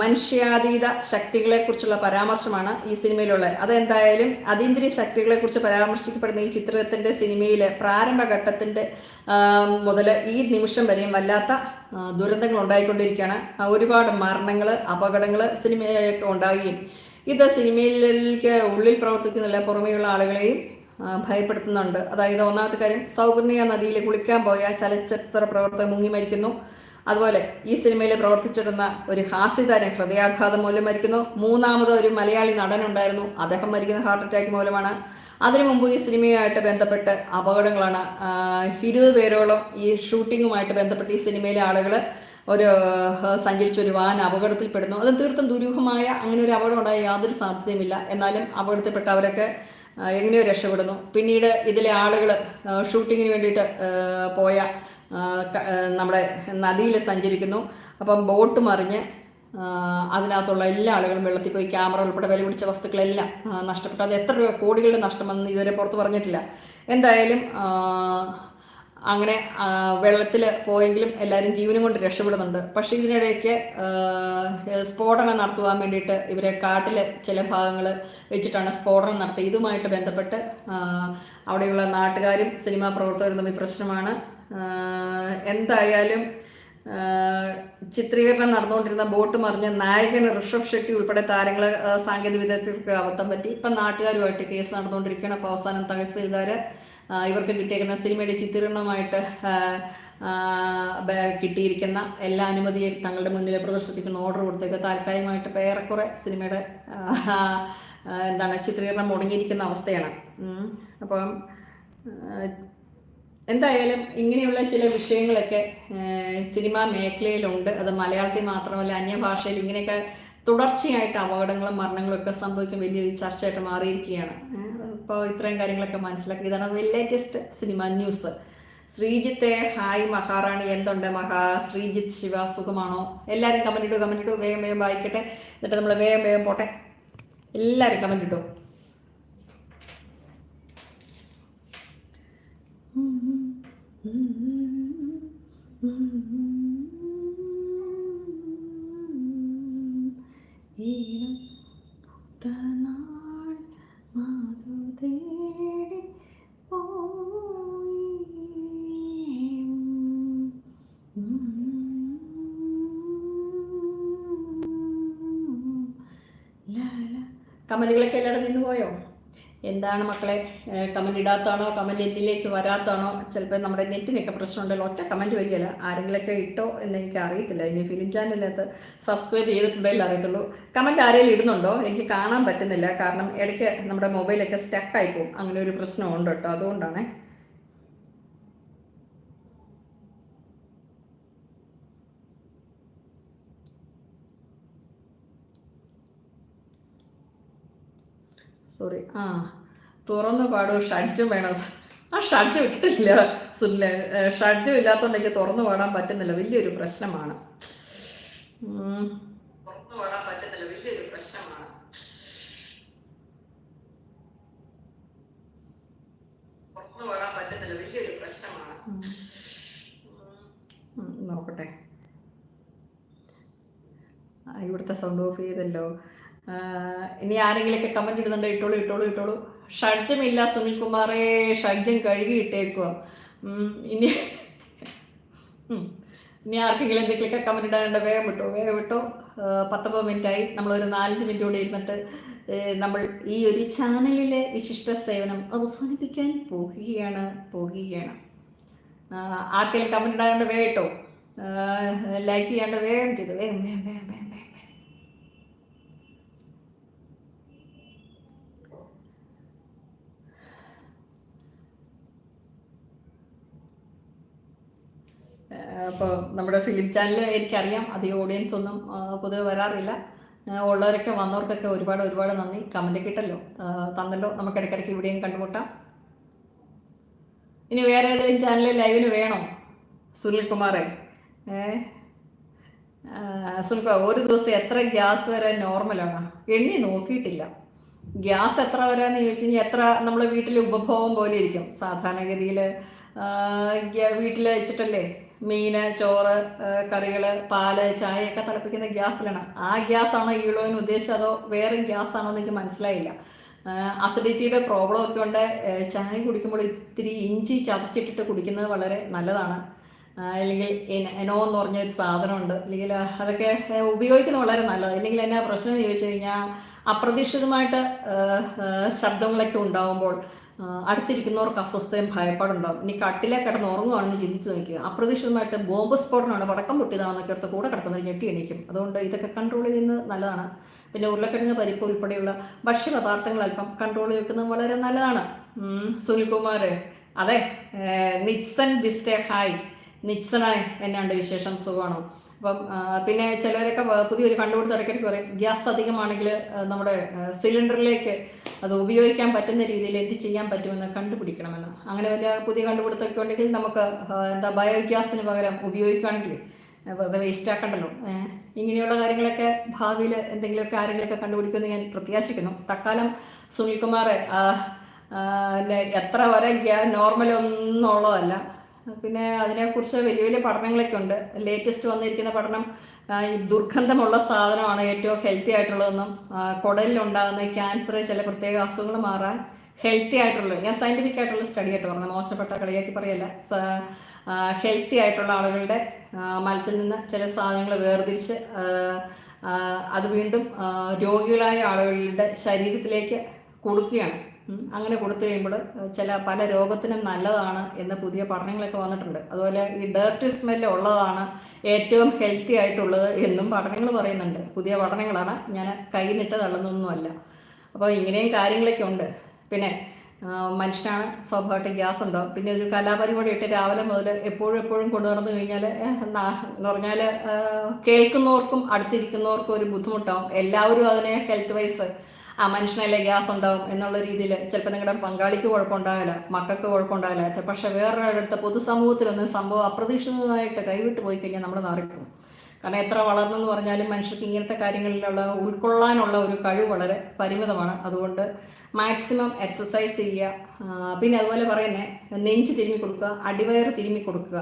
A: മനുഷ്യാതീത ശക്തികളെ മനുഷ്യാതീത ശക്തികളെക്കുറിച്ചുള്ള പരാമർശമാണ് ഈ സിനിമയിലുള്ളത്. അതെന്തായാലും അതീന്ദ്രിയ ശക്തികളെക്കുറിച്ച് പരാമർശിക്കപ്പെടുന്ന ഈ ചിത്രത്തിന്റെ സിനിമയിലെ പ്രാരംഭഘട്ടത്തിന്റെ മുതൽ ഈ നിമിഷം വരെയും വല്ലാത്ത ദുരന്തങ്ങൾ ഉണ്ടായിക്കൊണ്ടിരിക്കുകയാണ്. ഒരുപാട് മരണങ്ങൾ അപകടങ്ങൾ സിനിമയൊക്കെ ഉണ്ടാകുകയും ഇത് സിനിമയിലേക്ക് ഉള്ളിൽ പ്രവർത്തിക്കുന്നില്ല പുറമേയുള്ള ആളുകളെയും ഭയപ്പെടുത്തുന്നുണ്ട്. അതായത് ഒന്നാമത്തെ കാര്യം സൗകര്യ നദിയിൽ കുളിക്കാൻ പോയ ചലച്ചിത്ര പ്രവർത്തകർ മുങ്ങി മരിക്കുന്നു. അതുപോലെ ഈ സിനിമയിൽ പ്രവർത്തിച്ചിരുന്ന ഒരു ഹാസ്യതാരം ഹൃദയാഘാതം മൂലം മരിക്കുന്നു. മൂന്നാമത് ഒരു മലയാളി നടനുണ്ടായിരുന്നു. അദ്ദേഹം മരിക്കുന്ന ഹാർട്ട് അറ്റാക്ക് മൂലമാണ്. അതിനു മുമ്പ് ഈ സിനിമയുമായിട്ട് ബന്ധപ്പെട്ട് അപകടങ്ങളാണ്. ഇരുപത് പേരോളം ഈ ഷൂട്ടിങ്ങുമായിട്ട് ബന്ധപ്പെട്ട് ഈ സിനിമയിലെ ആളുകൾ ഒരു സഞ്ചരിച്ച ഒരു വാൻ അപകടത്തിൽപ്പെടുന്നു. അത് തീർത്തും ദുരൂഹമായ അങ്ങനെ ഒരു അപകടം ഉണ്ടായ യാതൊരു സാധ്യതയുമില്ല. എന്നാലും അപകടത്തിൽപ്പെട്ടവരൊക്കെ എങ്ങനെയോ രക്ഷപ്പെടുന്നു. പിന്നീട് ഇതിലെ ആളുകൾ ഷൂട്ടിങ്ങിന് വേണ്ടിയിട്ട് പോയ നമ്മുടെ നദിയിൽ സഞ്ചരിക്കുന്നു. അപ്പം ബോട്ട് മറിഞ്ഞ് അതിനകത്തുള്ള എല്ലാ ആളുകളും വെള്ളത്തിൽ പോയി ക്യാമറ ഉൾപ്പെടെ വില പിടിച്ച വസ്തുക്കളെല്ലാം നഷ്ടപ്പെട്ടു. അത് എത്ര രൂപ കോടികളുടെ നഷ്ടമെന്ന് ഇതുവരെ പുറത്ത് പറഞ്ഞിട്ടില്ല. എന്തായാലും അങ്ങനെ വെള്ളത്തിൽ പോയെങ്കിലും എല്ലാവരും ജീവനും കൊണ്ട് രക്ഷപ്പെടുന്നുണ്ട്. പക്ഷെ ഇതിനിടയ്ക്ക് സ്ഫോടനം നടത്തുവാൻ വേണ്ടിയിട്ട് ഇവരെ കാട്ടിൽ ചില ഭാഗങ്ങൾ വെച്ചിട്ടാണ് സ്ഫോടനം നടത്തി ഇതുമായിട്ട് ബന്ധപ്പെട്ട് അവിടെയുള്ള നാട്ടുകാരും സിനിമാ പ്രവർത്തകരും തമ്മിൽ പ്രശ്നമാണ്. എന്തായാലും ചിത്രീകരണം നടന്നുകൊണ്ടിരുന്ന ബോട്ട് മറിഞ്ഞ് നായകൻ ഋഷഭ് ഷെട്ടി ഉൾപ്പെടെ താരങ്ങൾ സാങ്കേതിക വിദഗ്ധർക്ക് അബദ്ധം പറ്റി. ഇപ്പം നാട്ടുകാരുമായിട്ട് കേസ് നടന്നുകൊണ്ടിരിക്കുകയാണ്. അപ്പോൾ അവസാനം തഹസീൽദാർ ഇവർക്ക് കിട്ടിയിരിക്കുന്ന സിനിമയുടെ ചിത്രീകരണമായിട്ട് കിട്ടിയിരിക്കുന്ന എല്ലാ അനുമതിയും തങ്ങളുടെ മുന്നിൽ പ്രദർശിപ്പിക്കുന്ന ഓർഡർ കൊടുത്തേക്ക് ഇപ്പോൾ ഏറെക്കുറെ സിനിമയുടെ എന്താണ് ചിത്രീകരണം മുടങ്ങിയിരിക്കുന്ന അവസ്ഥയാണ്. അപ്പം എന്തായാലും ഇങ്ങനെയുള്ള ചില വിഷയങ്ങളൊക്കെ സിനിമാ മേഖലയിലുണ്ട് അത് മലയാളത്തിൽ മാത്രമല്ല അന്യഭാഷയിൽ ഇങ്ങനെയൊക്കെ തുടർച്ചയായിട്ട് അപകടങ്ങളും മരണങ്ങളും ഒക്കെ സംഭവിക്കാൻ വലിയൊരു ചർച്ചയായിട്ട് മാറിയിരിക്കുകയാണ് ഇപ്പോൾ ഇത്രയും കാര്യങ്ങളൊക്കെ മനസ്സിലാക്കി. ഇതാണ് ലേറ്റസ്റ്റ് സിനിമ ന്യൂസ് ശ്രീജിത്തെ ഹായ് മഹാറാണി എന്തുണ്ട് മഹാ? ശ്രീജിത്ത് ശിവ സുഖമാണോ? എല്ലാവരും കമന്റ് ഇട്ടു കമന്റ് ഇട്ടു വേഗം വേഗം വായിക്കട്ടെ. എന്നിട്ട് നമ്മൾ വേഗം വേഗം പോട്ടെ. എല്ലാവരും കമന്റ് ഇട്ടു ഈണം കമന്റുകളൊക്കെ എല്ലാവരും നിന്ന് പോയോ എന്താണ് മക്കളെ കമന്റ് ഇടാത്താണോ കമന്റ് എന്നിലേക്ക് വരാത്താണോ? ചിലപ്പോൾ നമ്മുടെ നെറ്റിനൊക്കെ പ്രശ്നമുണ്ടല്ലോ ഒറ്റ കമന്റ് വരികയില്ല. ആരെങ്കിലൊക്കെ ഇട്ടോ എന്ന് എനിക്ക് അറിയത്തില്ല. ഇനി ഫിലിം ചാനലിനകത്ത് സബ്സ്ക്രൈബ് ചെയ്തിട്ടുണ്ടെങ്കിൽ അറിയത്തുള്ളൂ. കമന്റ് ആരെങ്കിലും ഇടുന്നുണ്ടോ? എനിക്ക് കാണാൻ പറ്റുന്നില്ല. കാരണം ഇടയ്ക്ക് നമ്മുടെ മൊബൈലൊക്കെ സ്റ്റക്കായി പോകും. അങ്ങനെ ഒരു പ്രശ്നമുണ്ട് കേട്ടോ. അതുകൊണ്ടാണേ. സോറി ആ തുറന്ന് പാടൂ ഷഡ്ജും വേണം. ആ ഷഡ്ജും ഇട്ടിട്ടില്ല സുല്ല ഷഡ്ജും ഇല്ലാത്തതുകൊണ്ട് എനിക്ക് തുറന്നു പാടാൻ പറ്റുന്നില്ല. വലിയൊരു പ്രശ്നമാണ്. തുറന്നു പാടാൻ പറ്റുന്നില്ല. വലിയൊരു പ്രശ്നമാണ്. തുറന്നു പാടാൻ പറ്റുന്നില്ല. വലിയൊരു പ്രശ്നമാണ്. നോക്കട്ടെ. ഇവിടുത്തെ സൗണ്ട് ഓഫ് ചെയ്തല്ലോ. ഇനി ആരെങ്കിലൊക്കെ കമന്റ് ഇടുന്നുണ്ടോ? ഇട്ടോളൂ ഇട്ടോളൂ ഇട്ടോളൂ. ഷഡ്ജമില്ല സുനിൽകുമാറേ ഷഡ്ജം കഴുകി ഇട്ടേക്കുക ഇനി ഇനി ആർക്കെങ്കിലും എന്തെങ്കിലുമൊക്കെ കമന്റ് ഇടാനുണ്ട്? വേഗം വിട്ടോ വേഗം വിട്ടോ. പത്തൊമ്പത് മിനിറ്റായി. നമ്മളൊരു നാലഞ്ച് മിനിറ്റ് കൂടി ഇരുന്നിട്ട് നമ്മൾ ഈ ഒരു ചാനലിലെ വിശിഷ്ട സേവനം അവസാനിപ്പിക്കാൻ പോകുകയാണ് പോകുകയാണ്. ആർക്കെങ്കിലും കമന്റ് ഇടാനുണ്ട്? വേഗം ഇട്ടോ. ലൈക്ക് ചെയ്യാണ്ട് വേഗം ചെയ്തു. വേഗം വേഗം വേഗം വേഗം വേഗം വേഗം. അപ്പോൾ നമ്മുടെ ഫിലിം ചാനൽ എനിക്കറിയാം അധികം ഓഡിയൻസ് ഒന്നും പൊതുവെ വരാറില്ല. ഉള്ളവരൊക്കെ വന്നവർക്കൊക്കെ ഒരുപാട് ഒരുപാട് നന്ദി. കമന്റ് കിട്ടല്ലോ തന്നല്ലോ. നമുക്ക് ഇടയ്ക്കിടയ്ക്ക് ഇവിടെയും കണ്ടുമുട്ടാം. ഇനി വേറെ ഏതെങ്കിലും ചാനലിൽ ലൈവിന് വേണോ? സുനിൽ കുമാറെ. ഏ? സുനിൽ ഒരു ദിവസം എത്ര ഗ്യാസ് വരെ നോർമലാണ് എണ്ണി നോക്കിയിട്ടില്ല. ഗ്യാസ് എത്ര വരാന്ന് ചോദിച്ചു കഴിഞ്ഞാൽ എത്ര നമ്മളെ വീട്ടിലെ ഉപഭോഗം പോലെ ഇരിക്കും. സാധാരണഗതിയിൽ വീട്ടിൽ വെച്ചിട്ടല്ലേ? മീന് ചോറ് കറികൾ പാൽ ചായയൊക്കെ തിളപ്പിക്കുന്ന ഗ്യാസിലാണ്. ആ ഗ്യാസാണോ ഈളോയിന് ഉദ്ദേശിച്ചത് അതോ വേറെ ഗ്യാസ് ആണോ എന്ന് എനിക്ക് മനസ്സിലായില്ല. അസിഡിറ്റിയുടെ പ്രോബ്ലം ഒക്കെ ഉണ്ട്. ചായ കുടിക്കുമ്പോൾ ഇത്തിരി ഇഞ്ചി ചതച്ചിട്ടിട്ട് കുടിക്കുന്നത് വളരെ നല്ലതാണ്. അല്ലെങ്കിൽ എന- എനോ എന്ന് പറഞ്ഞ ഒരു സാധനമുണ്ട്. അല്ലെങ്കിൽ അതൊക്കെ ഉപയോഗിക്കുന്നത് വളരെ നല്ലത് അല്ലെങ്കിൽ എന്നാ പ്രശ്നം ചോദിച്ചു കഴിഞ്ഞാൽ അപ്രതീക്ഷിതമായിട്ട് ശബ്ദങ്ങളൊക്കെ ഉണ്ടാകുമ്പോൾ അടുത്തിരിക്കുന്നവർക്ക് അസ്വസ്ഥയും ഭയപ്പാടുണ്ടാവും. ഇനി കട്ടിലെ കിടന്ന് ഉറങ്ങുവാണെന്ന് ചിന്തിച്ച് നോക്കുക അപ്രതീക്ഷിതമായിട്ട് ബോംബ് സ്ഫോടനമാണ് പടക്കം പൊട്ടിയതാണെന്നൊക്കെ അടുത്ത് കൂടെ കിടക്കുന്നവർ ഞെട്ടി എണീക്കും. അതുകൊണ്ട് ഇതൊക്കെ കൺട്രോൾ ചെയ്യുന്നത് നല്ലതാണ്. പിന്നെ ഉരുളക്കിഴങ്ങ് പരിപ്പ് ഉൾപ്പെടെയുള്ള ഭക്ഷ്യപദാർത്ഥങ്ങൾ അല്പം കൺട്രോൾ വെക്കുന്നത് വളരെ നല്ലതാണ്. സുനിൽകുമാർ അതെ നിറ്റ്സൺ ബിസ്റ്റേ ഹായ് നിക്സണായി എന്നാണ്ട് വിശേഷം സുഖമാണോ? അപ്പം പിന്നെ ചിലരൊക്കെ പുതിയൊരു കണ്ടുപിടുത്തം ഇടയ്ക്കിടയ്ക്ക് പറയും ഗ്യാസ് അധികമാണെങ്കിൽ നമ്മുടെ സിലിണ്ടറിലേക്ക് അത് ഉപയോഗിക്കാൻ പറ്റുന്ന രീതിയിൽ എന്ത് ചെയ്യാൻ പറ്റുമെന്ന് കണ്ടുപിടിക്കണമെന്ന്. അങ്ങനെ വലിയ പുതിയ കണ്ടുപിടുത്തമൊക്കെ ഉണ്ടെങ്കിൽ നമുക്ക് എന്താ ബയോഗ്യാസിന് പകരം ഉപയോഗിക്കുകയാണെങ്കിൽ അത് വേസ്റ്റ് ആക്കണ്ടല്ലോ. ഇങ്ങനെയുള്ള കാര്യങ്ങളൊക്കെ ഭാവിയിൽ എന്തെങ്കിലുമൊക്കെ ആരെങ്കിലുമൊക്കെ കണ്ടുപിടിക്കുമെന്ന് ഞാൻ പ്രത്യാശിക്കുന്നു. തക്കാലം സുനിൽകുമാർ എത്ര വരെ ഉള്ളതല്ല പിന്നെ അതിനെക്കുറിച്ച് വലിയ വലിയ പഠനങ്ങളൊക്കെ ഉണ്ട് ലേറ്റസ്റ്റ് വന്നിരിക്കുന്ന പഠനം ദുർഗന്ധമുള്ള സാധനമാണ് ഏറ്റവും ഹെൽത്തി ആയിട്ടുള്ളതെന്നും കുടലിലുണ്ടാകുന്ന ക്യാൻസർ ചില പ്രത്യേക അസുഖങ്ങൾ മാറാൻ ഹെൽത്തി ആയിട്ടുള്ള ഞാൻ സയന്റിഫിക് ആയിട്ടുള്ള സ്റ്റഡി ആയിട്ട് പറഞ്ഞത് മോശപ്പെട്ട കളിയാക്കി പറയല്ല ഹെൽത്തി ആയിട്ടുള്ള ആളുകളുടെ മലത്തിൽ നിന്ന് ചില സാധനങ്ങൾ വേർതിരിച്ച് അത് വീണ്ടും രോഗികളായ ആളുകളുടെ ശരീരത്തിലേക്ക് കൊടുക്കുകയാണ്. അങ്ങനെ കൊടുത്തു കഴിയുമ്പോൾ ചില പല രോഗത്തിനും നല്ലതാണ് എന്ന് പുതിയ പഠനങ്ങളൊക്കെ വന്നിട്ടുണ്ട്. അതുപോലെ ഈ ഡേർട്ടി സ്മെല്ല് ഉള്ളതാണ് ഏറ്റവും ഹെൽത്തി ആയിട്ടുള്ളത് എന്നും പഠനങ്ങൾ പറയുന്നുണ്ട്. പുതിയ പഠനങ്ങളാണ്. ഞാൻ കൈ നിട്ട് തള്ളുന്നൊന്നുമല്ല അപ്പോൾ ഇങ്ങനെയും കാര്യങ്ങളൊക്കെ ഉണ്ട്. പിന്നെ മനുഷ്യനാണ് സ്വാഭാവികമായിട്ട് ഗ്യാസ് ഉണ്ടോ? പിന്നെ ഒരു കലാപരിപാടി ഇട്ട് രാവിലെ മുതൽ എപ്പോഴും എപ്പോഴും കൊണ്ടു നടന്നു കഴിഞ്ഞാൽ എന്ന് പറഞ്ഞാൽ കേൾക്കുന്നവർക്കും അടുത്തിരിക്കുന്നവർക്കും ഒരു ബുദ്ധിമുട്ടാവും. എല്ലാവരും അതിനെ ഹെൽത്ത് വൈസ് ആ മനുഷ്യനല്ലേ ഗ്യാസ് ഉണ്ടാവും എന്നുള്ള രീതിയിൽ ചിലപ്പോൾ നിങ്ങളുടെ പങ്കാളിക്ക് കുഴപ്പമുണ്ടാവില്ല മക്കൾക്ക് കുഴപ്പമുണ്ടാവില്ല. പക്ഷെ വേറൊരിടത്ത് പൊതുസമൂഹത്തിലൊന്നും സംഭവം അപ്രതീക്ഷിതമായിട്ട് കൈവിട്ട് പോയി കഴിഞ്ഞാൽ നമ്മൾ നാറിപ്പോകും കാരണം എത്ര വളർന്നെന്ന് പറഞ്ഞാലും മനുഷ്യർക്ക് ഇങ്ങനത്തെ കാര്യങ്ങളിലുള്ള ഉൾക്കൊള്ളാനുള്ള ഒരു കഴിവ് വളരെ പരിമിതമാണ്. അതുകൊണ്ട് മാക്സിമം എക്സസൈസ് ചെയ്യുക. പിന്നെ അതുപോലെ പറയുന്നത് നെഞ്ച് തിരുമ്മി കൊടുക്കുക അടിവയറ് തിരുമ്മി കൊടുക്കുക.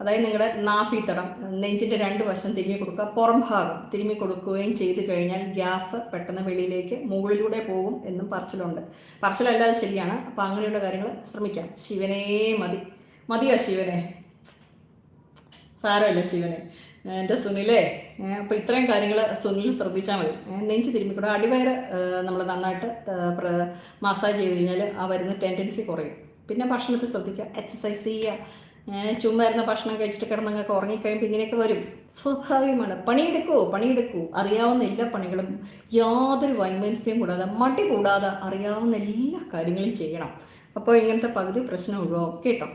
A: അതായത് നിങ്ങളുടെ നാഭീത്തടം നെഞ്ചിന്റെ രണ്ട് വശം തിരുമ്മി കൊടുക്കുക പുറം ഭാഗം തിരുമ്മി കൊടുക്കുകയും ചെയ്തു കഴിഞ്ഞാൽ ഗ്യാസ് പെട്ടെന്ന് വെളിയിലേക്ക് മുകളിലൂടെ പോകും എന്നും പറച്ചിലുണ്ട്. പറച്ചിലല്ലാതെ ശരിയാണ്. അപ്പം അങ്ങനെയുള്ള കാര്യങ്ങൾ ശ്രമിക്കാം. ശിവനേ മതി. മതിയോ ശിവനെ? സാരമല്ല ശിവനെ. എന്റെ സുനിലേ അപ്പോൾ ഇത്രയും കാര്യങ്ങൾ സുനിൽ ശ്രദ്ധിച്ചാൽ മതി. നെഞ്ച് തിരുമ്മിക്കൂടെ അടിവയറ് നമ്മൾ നന്നായിട്ട് മസാജ് ചെയ്ത് കഴിഞ്ഞാൽ ആ വരുന്ന ടെൻഡൻസി കുറയും. പിന്നെ ഭക്ഷണത്തിൽ ശ്രദ്ധിക്കുക. എക്സസൈസ് ചെയ്യുക. ചുമ്മാ ഇരുന്ന ഭക്ഷണം കഴിച്ചിട്ട് കിടന്നങ്ങൊക്കെ ഉറങ്ങിക്കഴിയുമ്പോൾ ഇങ്ങനെയൊക്കെ വരും. സ്വാഭാവികമാണ്. പണിയെടുക്കൂ? പണിയെടുക്കൂ. അറിയാവുന്ന എല്ലാ പണികളും യാതൊരു വൈമനസ്യം കൂടാതെ മടി കൂടാതെ അറിയാവുന്ന എല്ലാ കാര്യങ്ങളും ചെയ്യണം. അപ്പോൾ ഇങ്ങനത്തെ പകുതി പ്രശ്നം ഒഴിവാകും കേട്ടോ?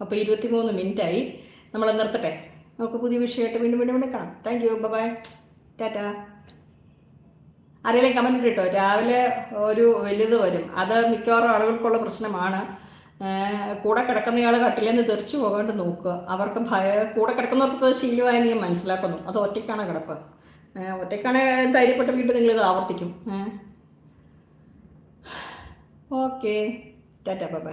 A: അപ്പോൾ ഇരുപത്തിമൂന്ന് മിനിറ്റായി. നമ്മൾ നിർത്തട്ടെ. നമുക്ക് പുതിയ വിഷയമായിട്ട് വീണ്ടും വീണ്ടും വിളിക്കണം കാണാം. താങ്ക് യു ബൈ ടാറ്റാ അറിയില്ല കമന്റ് കേട്ടോ രാവിലെ ഒരു വലുത് വരും. അത് മിക്കവാറും ആളുകൾക്കുള്ള പ്രശ്നമാണ്. കൂടെ കിടക്കുന്നയാൾ കട്ടിലിൽ നിന്ന് തെറിച്ചു പോകാണ്ട് നോക്കുക. അവർക്ക് ഭയ കൂടെ കിടക്കുന്നവർക്ക് ശീലമായി നീ മനസ്സിലാക്കുന്നു. അത് ഒറ്റയ്ക്കാണ് കിടപ്പ്. ഒറ്റയ്ക്കാണ് ധൈര്യപ്പെട്ട് വീണ്ടും നിങ്ങളിത് ആവർത്തിക്കും. ഓക്കെ. Tata bye.